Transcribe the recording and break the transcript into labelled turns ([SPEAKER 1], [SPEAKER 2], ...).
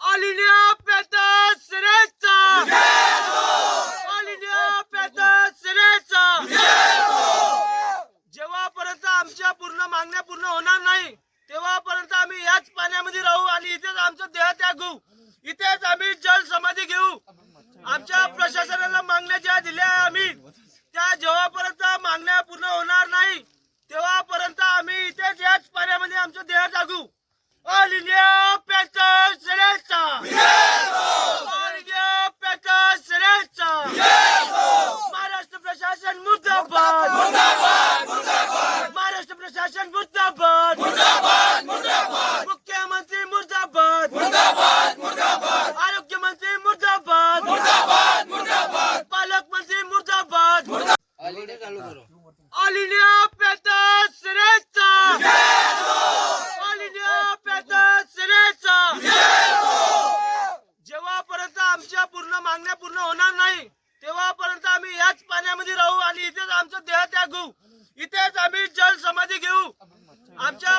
[SPEAKER 1] All India panther सिनेचा all India panther सिनेचा जेव्हापर्यंत आमच्या पूर्ण मागण्या पूर्ण होणार नाही तेव्हापर्यंत आम्ही याच पाण्यामध्ये राहू आणि इथेच आमचं देह त्यागू. इथेच आम्ही जल समाधी घेऊ. आमच्या प्रशासनाला मागण्या ज्या दिल्या जेव्हापर्यंत आमच्या पूर्ण मागण्या पूर्ण होणार नाही तेव्हापर्यंत आम्ही याच पाण्यामध्ये राहू आणि इथेच आमचं देह त्यागू. इथेच आम्ही जल समाधी घेऊ. आमच्या